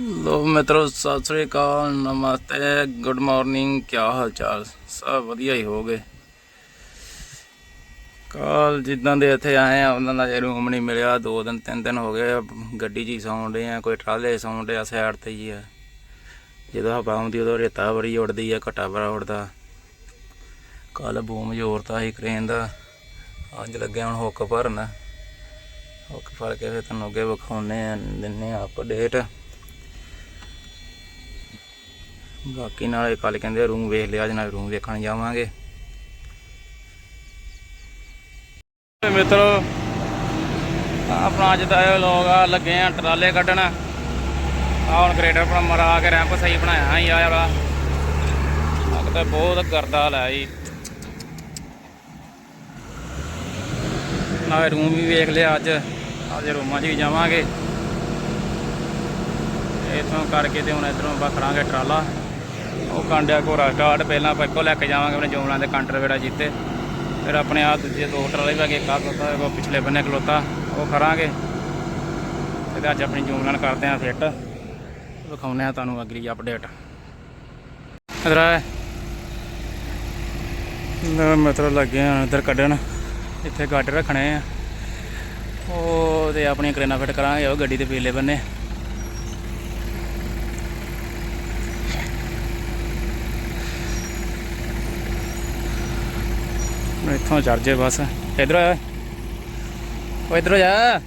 ਲੋ ਮਿੱਤਰੋ ਸਤਿ ਸ੍ਰੀ ਅਕਾਲ ਨਮਸਤੇ good morning ਕੀ ਹਾਲ ਚਾਲ ਸਭ ਵਧੀਆ ਹੀ ਹੋਗੇ ਕੱਲ ਜਿੱਦਾਂ ਦੇ ਇੱਥੇ ਆਏ ਆ ਉਹਨਾਂ ਦਾ ਰੂਮ ਨਹੀਂ ਮਿਲਿਆ। ਦੋ ਦਿਨ ਤਿੰਨ ਦਿਨ ਹੋ ਗਏ ਆ, ਗੱਡੀ 'ਚ ਹੀ ਸੌਣ ਡੇ ਆ ਕੋਈ ਟਰਾਲੇ 'ਚ ਸੌਣ ਡਿਆ ਸਾਈਡ ਤੇ ਹੀ ਆ। ਜਦੋਂ ਹਵਾ ਆਉਂਦੀ ਉਦੋਂ ਰੇਤਾ ਬੜੀ ਉੱਡਦੀ ਆ ਘਟਾ ਬੜਾ ਉੱਡਦਾ। ਕੱਲ ਬੂਮ ਜ਼ੋਰ ਜ਼ੋਰਤਾ ਸੀ ਕ੍ਰੇਨ ਦਾ। ਅੱਜ ਲੱਗਿਆ ਹੁਣ ਹੁੱਕ ਭਰਨ। ਹੁੱਕ ਫੜ ਕੇ ਫਿਰ ਤੁਹਾਨੂੰ ਅੱਗੇ ਵਿਖਾਉਨੇ ਆ ਦਿੰਨੇ ਆ ਅਪਡੇਟ ਬਾਕੀ ਨਾਲੇ ਕੱਲ ਕਹਿੰਦੇ ਰੂਮ ਵੇਖ ਲਿਆ, ਅੱਜ ਨਾਲ ਰੂਮ ਵੇਖਣ ਜਾਵਾਂਗੇ। ਤੇ ਮਿੱਤਰੋ, ਆਪਣਾ ਅੱਜ ਦਾ ਇਹ ਲੋਗ ਆ, ਲੱਗੇ ਆ ਟਰਾਲੇ ਕੱਢਣ। ਆ ਹੁਣ ਗ੍ਰੇਡਰ ਆਪਣਾ ਮਰਾ ਕੇ ਰੈਂਪ ਸਹੀ ਬਣਾਇਆ ਹੀ ਆ ਯਾਰ ਅੱਗ ਤੇ ਬਹੁਤ ਗਰਦਾ ਲੈ ਜੀ। ਨਾਲੇ ਰੂਮ ਵੀ ਵੇਖ ਲਿਆ ਅੱਜ ਅੱਜ ਰੂਮਾਂ 'ਚ ਵੀ ਜਾਵਾਂਗੇ। ਇਥੋਂ ਕਰਕੇ ਤੇ ਹੁਣ ਇਧਰੋਂ ਬਖੜਾਂਗੇ ਟਰਾਲਾ। ਉਹ ਕਾਂਡਿਆ ਘੋੜਾ ਸਟਾਰਟ ਪਹਿਲਾਂ ਆਪਾਂ ਇੱਕੋ ਲੈ ਕੇ ਜਾਵਾਂਗੇ ਆਪਣੇ ਜੋਮਲਾਂ ਦੇ ਕਾਂਟਰ ਵੇੜਾ ਜਿੱਤੇ। ਫਿਰ ਆਪਣੇ ਆ ਦੂਜੇ ਦੋ ਟਰਾਲੇ ਵੀ ਅੱਗੇ ਕਾ ਖਲੋਤਾ ਉਹ ਪਿਛਲੇ ਬੰਨੇ ਖਲੋਤਾ, ਉਹ ਕਰਾਂਗੇ ਤੇ ਅੱਜ ਆਪਣੀ ਜੋਮਲਾਂ ਨੂੰ ਕਰਦੇ ਆਂ ਫਿੱਟ ਵਿਖਾਉਂਦੇ ਆ ਤੁਹਾਨੂੰ ਅਗਲੀ ਅਪਡੇਟ ਇਧਰ ਆ। ਨਾ ਮਤਲਬ ਲੱਗੇ ਆ ਇਧਰ ਕੱਢਣ। ਇੱਥੇ ਗੱਡ ਰੱਖਣੇ ਆ। ਉਹ ਤੇ ਆਪਣੀ ਕਰੇਨਾ ਫਿੱਟ ਕਰਾਂਗੇ, ਉਹ ਗੱਡੀ ਦੇ ਪੀਲੇ ਬੰਨੇ। ਇੱਥੋਂ ਚੜ ਜੇ ਬਸ। ਇਧਰ ਆ। ਉਹ ਇਧਰ ਜਾ।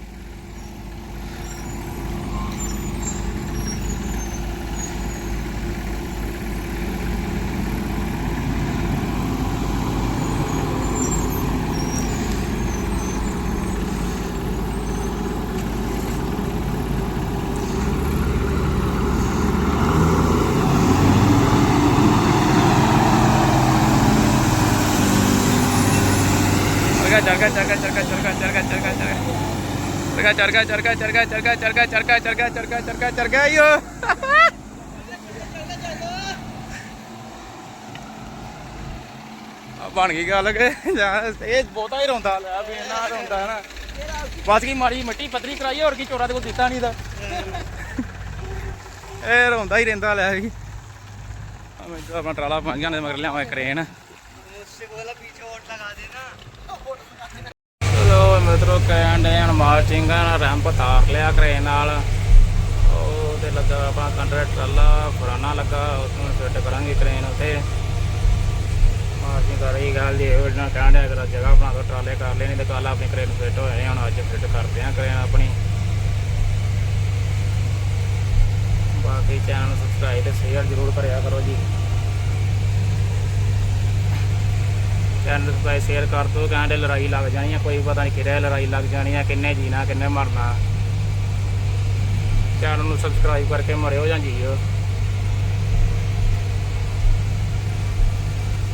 ਚਰਗਾ ਚਰਗਾ ਚਰਗਾ ਚਰਗਾ ਚਰਗਾ ਚਰਗਾ ਚਰਗਾ ਚਰਗਾ ਚਰਗਾ ਚਰਗਾ ਚਰਗਾ ਚਰਗਾ ਚਰਗਾ ਚਰਗਾ ਚਰਗਾ ਚਰਗਾ ਚਰਗਾ ਚਰਗਾ ਬਣ ਗਈ ਗੱਲ ਕਿ ਇਹ ਬਹੁਤਾ ਹੀ ਰੋਂਦਾ ਲੈ ਵੀ ਇਹਨਾਂ ਰੋਂਦਾ ਨਾ ਬਸ ਕੀ ਮਾੜੀ ਮਿੱਟੀ ਪਤਰੀ ਕਰਾਈ ਹੋਰ ਕੀ ਚੋਰਾ ਦੇ ਕੋਲ ਦਿੱਤਾ ਨਹੀਂ ਦਾ ਇਹ ਰੋਂਦਾ ਹੀ ਰਹਿੰਦਾ ਲੈ ਵੀ ਮੈਂ ਆਪਣਾ ਟਰਾਲਾ ਪੰਜ ਜਾਣੇ ਮਗਰ ਲਿਆਵਾਂ ਕਰੇਨ ਲਗਾ ਦੇਣਾ ਚਲੋ ਮਿੱਤਰੋ, ਕਹਿਣ ਦੇ ਹਣ ਮਾਰਚਿੰਗ ਰੈਂਪ ਤਾਰ ਲਿਆ ਕਰੇਨ ਨਾਲ। ਉਹ ਤੇ ਲੱਗਾ ਆਪਣਾ ਕੰਟਰੈਕਟ ਟਰਾਲਾ, ਫਰਾਨਾ ਲੱਗਾ ਉਸ ਨੂੰ ਫਿੱਟ ਕਰਾਂਗੇ ਕਰੇਨ ਉਤੇ। ਮਾਰਚਿੰਗ ਕਰ ਰਹੀ ਗੱਲ ਦੀ ਉਹ ਨਾ ਕਹਿਣ ਡਿਆ ਕਰ ਜਗ੍ਹਾ ਬਣਾ ਦੋ ਟਰਾਲੇ ਕਰ ਲੈਣੀ ਤੇ ਕੱਲ ਆਪਣੀ ਕਰੇਨ ਫਿੱਟ ਹੋਏ ਹੁਣ ਅੱਜ ਫਿੱਟ ਕਰਦੇ ਆ ਕਰੇਨ ਆਪਣੀ। ਬਾਕੀ ਚੈਨਲ ਨੂੰ ਸਬਸਕ੍ਰਾਈਬ ਤੇ ਸ਼ੇਅਰ ਜ਼ਰੂਰ ਕਰਿਆ ਕਰੋ ਜੀ। ਚੈਨਲ ਨੂੰ ਸ਼ੇਅਰ ਕਰ ਦੋ, ਕਹਿੰਦੇ ਲੜਾਈ ਲੱਗ ਜਾਣੀ ਆ, ਕੋਈ ਪਤਾ ਨਹੀਂ ਕਿਹੜੇ ਲੜਾਈ ਲੱਗ ਜਾਣੀ ਆ, ਕਿੰਨੇ ਜੀਣਾ, ਕਿੰਨੇ ਮਰਨਾ। ਚੈਨਲ ਨੂੰ ਸਬਸਕ੍ਰਾਈਬ ਕਰਕੇ ਮਰਿਓ ਜਾਂ ਜੀਓ।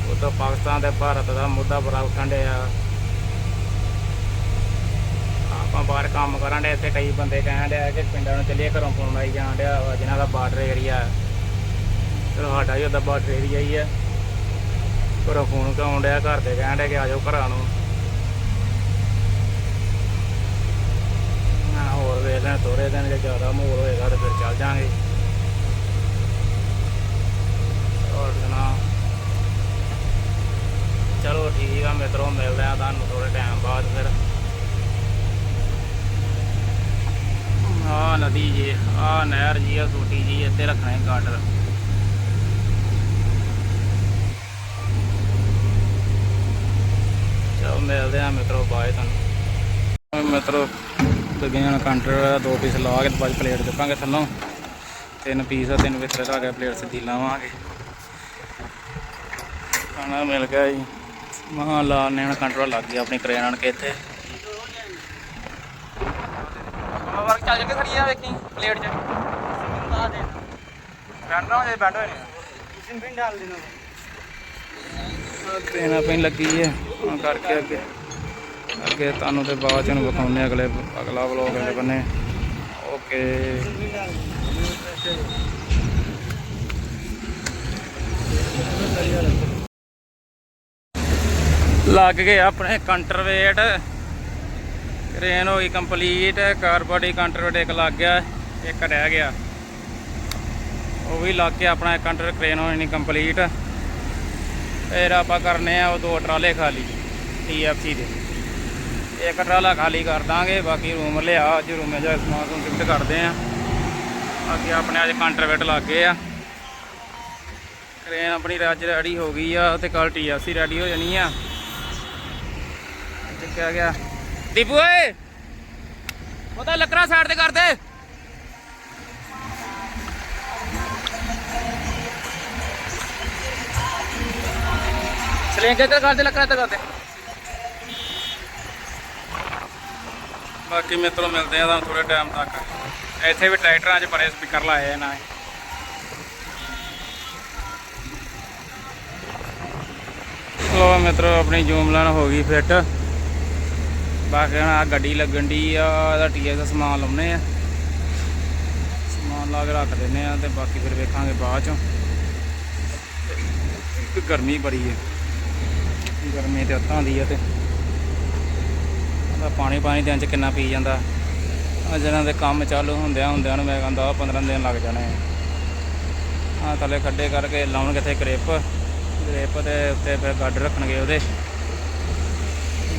ਉਹ ਤਾਂ ਪਾਕਿਸਤਾਨ ਤੇ ਭਾਰਤ ਦਾ ਮੁੱਦਾ ਬੜਾ ਉਠਣ ਡਿਆ। ਆਪਾਂ ਬਾਹਰ ਕੰਮ ਕਰਨ ਦੇ ਇੱਥੇ ਕਈ ਬੰਦੇ ਕਹਿਣ ਡਿਆ ਕਿ ਪਿੰਡਾਂ ਨੂੰ ਚੱਲੀਏ, ਘਰੋਂ ਫੋਨ ਆਈ ਜਾਣ ਡਿਆ ਵਾ, ਜਿਨ੍ਹਾਂ ਦਾ ਬਾਰਡਰ ਏਰੀਆ ਚਲੋ ਸਾਡਾ ਵੀ ਉਹਦਾ ਬਾਰਡਰ ਏਰੀਆ ਹੀ ਆ। ਘਰੋਂ ਫੋਨ ਕਾਉਣ ਡਿਆ ਘਰ ਦੇ ਕਹਿਣ ਡਿਆ ਕਿ ਆ ਜਾਓ ਘਰਾਂ ਨੂੰ। ਨਾ ਹੋਰ ਵੇਖ ਲੈ ਥੋੜੇ ਦਿਨ ਜੇ ਜ਼ਿਆਦਾ ਮਾਹੌਲ ਹੋਏਗਾ ਤੇ ਫਿਰ ਚੱਲ ਜਾਾਂਗੇ। ਹੋਰ ਸੁਣਾ ਚਲੋ ਠੀਕ ਆ ਮਿੱਤਰੋ, ਮਿਲਦੇ ਆ ਤੁਹਾਨੂੰ ਥੋੜੇ ਟਾਈਮ ਬਾਅਦ ਫਿਰ। ਆ ਨਦੀ ਜੀ ਆ ਨਹਿਰ ਜੀ ਆ ਛੋਟੀ ਜੀ, ਇੱਥੇ ਰੱਖਣਾ ਹੈ ਗਾਰਡਰ ਚਲੋ ਮਿਲਦੇ ਆ ਮਿੱਤਰੋ ਬਾਏ ਤੁਹਾਨੂੰ। ਮਿੱਤਰੋ ਲੱਗੇ ਹੁਣ ਕਾਊਂਟਰ ਦੋ ਪੀਸ ਲਾ ਕੇ ਬਾਅਦ ਪਲੇਟ ਚੁੱਕਾਂਗੇ ਥੱਲੋਂ। ਤਿੰਨ ਪੀਸ ਆ ਤਿੰਨ ਵਿਤਰੇ ਲਾ ਕੇ ਪਲੇਟ ਸਿੱਧੀ ਲਾਵਾਂਗੇ। ਖਾਣਾ ਮਿਲ ਗਿਆ ਜੀ। ਮਹਾਂ ਲਾ ਨੇ ਹੁਣ ਕੰਟਰੋਲ ਲੱਗ ਗਿਆ ਆਪਣੀ ਕਰੇਨ ਆਣ ਕੇ ਇੱਥੇ। ਵਰਕ ਚੱਲ ਜਾਗੇ ਖੜੀਆਂ ਵੇਖੀ ਪਲੇਟ 'ਚ। ਬੈਂਡ ਹੋ ਜਾਏ ਬੈਂਡ ਹੋਏ ਨੇ। ਟ੍ਰੇਨ ਆਪਣੀ ਲੱਗੀ ਹੈ ਕਰਕੇ ਅੱਗੇ ਅੱਗੇ ਤੁਹਾਨੂੰ ਤੇ ਬਾਅਦ ਚ ਨੂੰ ਵਿਖਾਉਂਦੇ ਅਗਲੇ, ਅਗਲਾ ਵਲੋਗ ਅਗਲੇ ਬੰਨੇ। ਓਕੇ। ਲੱਗ ਗਏ ਆਪਣੇ ਕੰਟਰ ਵੇਟ ਕ੍ਰੇਨ ਹੋ ਗਈ ਕੰਪਲੀਟ ਕਾਰਬੋਡੀ ਕੰਟਰ ਵੇਟ ਇੱਕ ਲੱਗ ਗਿਆ, ਇੱਕ ਰਹਿ ਗਿਆ। ਉਹ ਵੀ ਲੱਗ ਕੇ ਆਪਣਾ ਕੰਟਰ ਅੰਡਰ ਹੋਈ ਹੋਣੀ ਨਹੀਂ ਕੰਪਲੀਟ ਫਿਰ ਆਪਾਂ ਕਰਨੇ ਆ ਉਹ ਦੋ ਟਰਾਲੇ ਖਾਲੀ, TFC ਦੇ। ਇੱਕ ਟਰਾਲਾ ਖਾਲੀ ਕਰ ਦਾਂਗੇ, ਬਾਕੀ ਰੂਮ ਲਿਆ, ਅੱਜ ਰੂਮੇ ਜਾ ਸਮਾਨ ਨੂੰ ਸ਼ਿਫਟ ਕਰਦੇ ਆ। ਬਾਕੀ ਆਪਣੇ ਅੱਜ ਕੰਟਰਵੇਟ ਲੱਗ ਗਏ ਆ। ਕ੍ਰੇਨ ਆਪਣੀ ਰੱਜ ਰੈਡੀ ਹੋ ਗਈ ਆ ਤੇ ਕੱਲ TFC ਰੈਡੀ ਹੋ ਜਾਣੀ ਆ। ਚੱਕਿਆ ਗਿਆ। ਦੀਪੂ ਓਏ! ਉਹਦਾ ਲੱਕੜਾ ਸਾਈਡ ਤੇ ਕਰ ਦੇ। ਸਲਿੰਗ ਤੇ ਕਰ ਦੇ ਲੱਕੜਾ ਤੇ ਕਰ ਦੇ। ਬਾਕੀ ਮਿੱਤਰੋ, ਮਿਲਦੇ ਆ ਤੁਹਾਨੂੰ ਥੋੜੇ ਟਾਈਮ ਤੱਕ। ਇੱਥੇ ਵੀ ਟਰੈਕਟਰਾਂ 'ਚ ਬੜੇ ਸਪੀਕਰ ਲਾਏ ਆ ਨਾ। ਲੋ ਮਿੱਤਰੋ, ਆਪਣੀ ਜੂਮਲਾਨ ਹੋ ਗਈ ਫਿੱਟ ਬਾਕੀ ਹੁਣ ਆ ਗੱਡੀ ਲੱਗਣ ਦੀ ਆ, ਇਹਦਾ ਟੀਐਸ ਦਾ ਸਮਾਨ ਲਾਉਨੇ ਆ। ਸਮਾਨ ਲਾ ਕੇ ਰੱਖ ਦਿੰਨੇ ਆ ਤੇ ਬਾਕੀ ਫਿਰ ਵੇਖਾਂਗੇ ਬਾਅਦ ਚੋਂ। ਗਰਮੀ ਬੜੀ ਹੈ ਗਰਮੀ ਤੇ ਅੱਤਾਂ ਦੀ ਆ ਤੇ ਉਹਦਾ ਪਾਣੀ ਪਾਣੀ ਦਿਨ ਚ ਕਿੰਨਾ ਪੀ ਜਾਂਦਾ। ਜਿਹਨਾਂ ਦੇ ਕੰਮ ਚਾਲੂ ਹੁੰਦਿਆਂ ਹੁੰਦਿਆਂ ਨੂੰ ਮੈਂ ਕਹਿੰਦਾ 15 ਦਿਨ ਲੱਗ ਜਾਣੇ ਆ। ਥੱਲੇ ਖੱਡੇ ਕਰਕੇ ਲਾਉਣ ਕਿਥੇ ਗ੍ਰਿਪ। ਗ੍ਰਿਪ ਦੇ ਉੱਤੇ ਫਿਰ ਗੱਡ ਰੱਖਣਗੇ ਉਹਦੇ।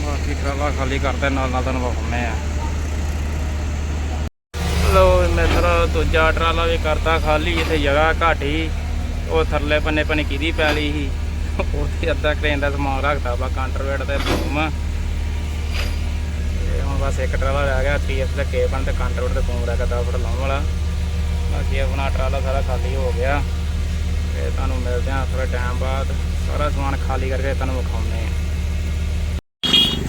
ਬਾਕੀ ਟਰਾਲਾ ਖਾਲੀ ਕਰਦੇ, ਨਾਲ ਨਾਲ ਤੁਹਾਨੂੰ ਵਖਾਉਂਦੇ ਆ। ਲੋ ਮਿੱਤਰੋ, ਦੂਜਾ ਟਰਾਲਾ ਵੀ ਕਰਤਾ ਖਾਲੀ, ਇੱਥੇ ਜਗ੍ਹਾ ਘਾਟੀ। ਉਹ ਥਰਲੇ ਪੰਨੇ ਪੰਨੇ ਕਿਹਦੀ ਪੈ ਲਈ ਸੀ। ਉੱਥੇ ਅੱਧਾ ਕ੍ਰੇਨ ਦਾ ਸਮਾਨ ਰੱਖਤਾ ਬਾ ਕਾਂਟਰਵੇਟ ਤੇ ਬੂਮ ਤੇ ਹੁਣ ਬਸ ਇੱਕ ਟਰਾਲਾ ਰਹਿ ਗਿਆ ਟੀਐਸ ਦਾ ਕੇਬਨ ਤੇ ਕਾਂਟਰਵੇਟ ਤੇ ਬੂਮ ਰਹਿ ਗਿਆ 10 ਫੁੱਟ ਲਾਉਣ ਵਾਲਾ। ਬਾਕੀ ਆਪਣਾ ਟਰਾਲਾ ਸਾਰਾ ਖਾਲੀ ਹੋ ਗਿਆ। ਤੇ ਤੁਹਾਨੂੰ ਮਿਲਦੇ ਆ ਥੋੜਾ ਟਾਈਮ ਬਾਅਦ। ਸਾਰਾ ਸਮਾਨ ਖਾਲੀ ਕਰਕੇ ਤੁਹਾਨੂੰ ਵਿਖਾਉਂਦੇ ਆ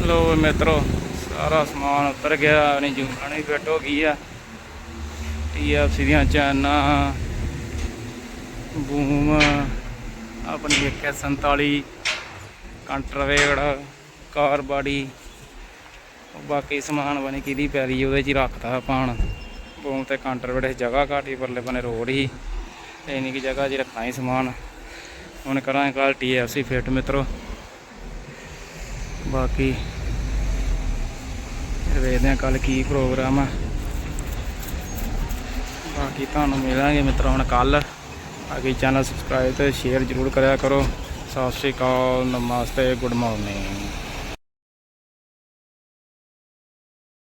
ਲੋ ਮਿੱਤਰੋ, ਸਾਰਾ ਸਮਾਨ ਉਤਰ ਗਿਆ, ਆਪਣੀ ਜੂਨਾਣੀ ਫਿੱਟ ਹੋ ਗਈ ਆ। ਟੀਐਫਸੀ ਦੀਆਂ ਚਾਨਾਂ, ਬੂਮ। ਆਪਣੀ 147 ਕੰਟਰਵੇੜ ਕਾਰ ਬਾਡੀ ਬਾਕੀ ਸਮਾਨ ਬਣੀ ਕਿਹਦੀ ਪੈਰੀ ਉਹਦੇ 'ਚ ਹੀ ਰੱਖਤਾ ਆਪਾਂ ਹੁਣ। ਬੂਮ ਤੇ ਕੰਟਰਵੇੜ ਜਗ੍ਹਾ ਘਾਟੀ, ਪਰਲੇ ਬਨੇ ਰੋਡ ਹੀ। ਇੰਨੀ ਕੀ ਜਗ੍ਹਾ 'ਚ ਰੱਖਾਂ ਹੀ ਸਮਾਨ। ਹੁਣ ਕਰਾਂਗੇ ਕੱਲ ਟੀਐਫਸੀ ਫਿੱਟ ਮਿੱਤਰੋ। ਬਾਕੀ ਵੇਖਦੇ ਹਾਂ ਕੱਲ ਕੀ ਪ੍ਰੋਗਰਾਮ ਆ। ਬਾਕੀ ਤੁਹਾਨੂੰ ਮਿਲਾਂਗੇ ਮਿੱਤਰੋ ਹੁਣ ਕੱਲ ਬਾਕੀ ਚੈਨਲ ਸਬਸਕ੍ਰਾਈਬ ਤੇ ਸ਼ੇਅਰ ਜ਼ਰੂਰ ਕਰਿਆ ਕਰੋ। ਸਤਿ ਸ਼੍ਰੀ ਅਕਾਲ ਨਮਸਤੇ ਗੁੱਡ ਮਾਰਨਿੰਗ।